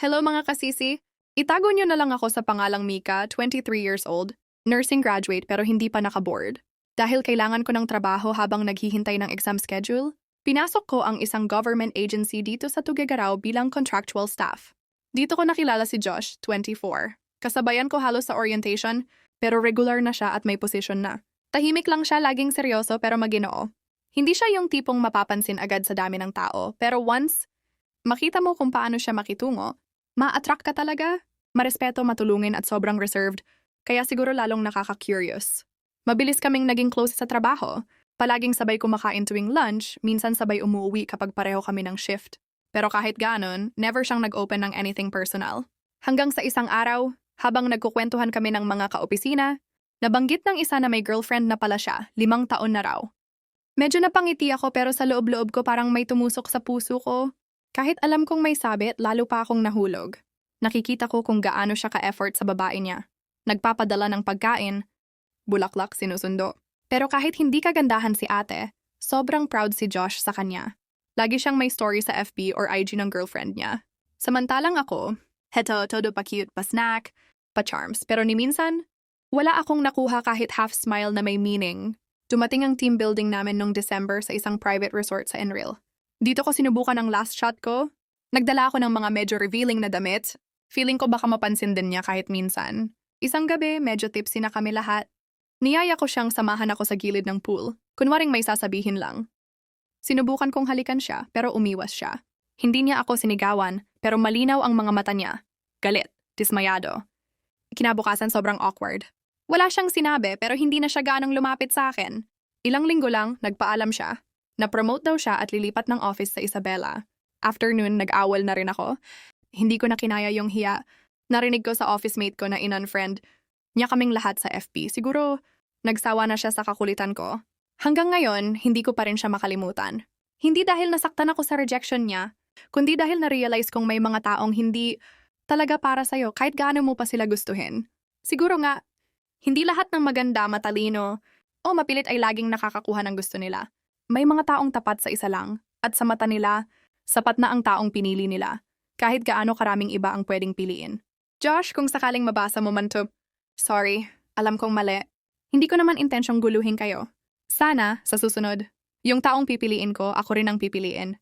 Hello mga kasisi. Itago niyo na lang ako sa pangalang Mika, 23 years old, nursing graduate pero hindi pa nakaboard. Dahil kailangan ko ng trabaho habang naghihintay ng exam schedule, pinasok ko ang isang government agency dito sa Tuguegarao bilang contractual staff. Dito ko nakilala si Josh, 24. Kasabayan ko halos sa orientation, pero regular na siya at may position na. Tahimik lang siya, laging seryoso pero maginoo. Hindi siya yung tipong mapapansin agad sa dami ng tao, pero once makita mo kung paano siya makitungo, ma-attract ka talaga. Marespeto, matulungin at sobrang reserved, kaya siguro lalong nakaka-curious. Mabilis kaming naging close sa trabaho. Palaging sabay kumakain tuwing lunch, minsan sabay umuwi kapag pareho kami ng shift. Pero kahit ganon, never siyang nag-open ng anything personal. Hanggang sa isang araw, habang nagkukwentuhan kami ng mga kaopisina, nabanggit ng isa na may girlfriend na pala siya, limang taon na raw. Medyo napangiti ako pero sa loob-loob ko parang may tumusok sa puso ko. Kahit alam kong may sabit, lalo pa akong nahulog. Nakikita ko kung gaano siya ka-effort sa babae niya. Nagpapadala ng pagkain, bulaklak sinusundo. Pero kahit hindi kagandahan si ate, sobrang proud si Josh sa kanya. Lagi siyang may story sa FB or IG ng girlfriend niya. Samantalang ako, heto, todo pa cute, pa snack, pa charms. Pero ni minsan, wala akong nakuha kahit half smile na may meaning. Dumating ang team building namin nung December sa isang private resort sa Enril. Dito ko sinubukan ang last shot ko. Nagdala ako ng mga medyo revealing na damit. Feeling ko baka mapansin din niya kahit minsan. Isang gabi, medyo tipsy na kami lahat. Niyaya ko siyang samahan ako sa gilid ng pool. Kunwaring may sasabihin lang. Sinubukan kong halikan siya, pero umiwas siya. Hindi niya ako sinigawan, pero malinaw ang mga mata niya. Galit, dismayado. Kinabukasan sobrang awkward. Wala siyang sinabi pero hindi na siya ganong lumapit sa akin. Ilang linggo lang, nagpaalam siya. Na-promote daw siya at lilipat ng office sa Isabela. Afternoon, nag-awal na rin ako. Hindi ko na kinaya yung hiya. Narinig ko sa office mate ko na in-unfriend. Niya kaming lahat sa FB. Siguro, nagsawa na siya sa kakulitan ko. Hanggang ngayon, hindi ko pa rin siya makalimutan. Hindi dahil nasaktan ako sa rejection niya, kundi dahil na-realize kong may mga taong hindi talaga para sa'yo kahit gaano mo pa sila gustuhin. Siguro nga, hindi lahat ng maganda, matalino, o mapilit ay laging nakakakuha ng gusto nila. May mga taong tapat sa isa lang, at sa mata nila, sapat na ang taong pinili nila, kahit gaano karaming iba ang pwedeng piliin. Josh, kung sakaling mabasa mo man to, sorry, alam kong mali. Hindi ko naman intensyong guluhin kayo. Sana, sa susunod, yung taong pipiliin ko, ako rin ang pipiliin.